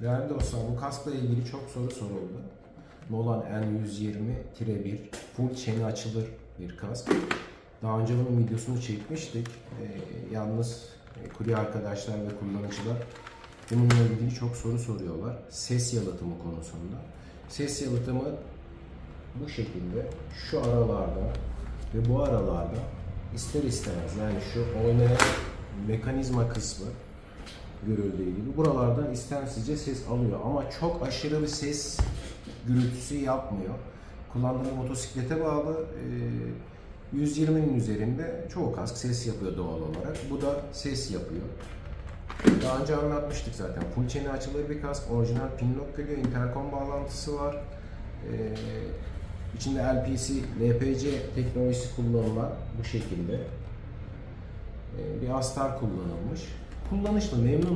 Değerli dostlar bu kaskla ilgili çok soru soruldu. Nolan N120-1 full çeni açılır bir kask. Daha önce bunun videosunu çekmiştik. Ee, yalnız e, kurye arkadaşlar ve kullanıcılar bununla ilgili çok soru soruyorlar. Ses yalıtımı konusunda. Ses yalıtımı bu şekilde şu aralarda ve bu aralarda ister istemez yani şu oynayan mekanizma kısmı görüldüğü gibi buralardan istemsizce ses alıyor ama çok aşırı bir ses gürültüsü yapmıyor. Kullandığı motosiklete bağlı e, 120'nin üzerinde çoğu kask ses yapıyor doğal olarak. Bu da ses yapıyor. Daha önce anlatmıştık zaten. Full çeni açılır bir kask. Orijinal pinlock geliyor. Intercom bağlantısı var. Ee, içinde LPC, LPC teknolojisi kullanılan bu şekilde. Ee, bir astar kullanılmış. Kullanışlı, memnun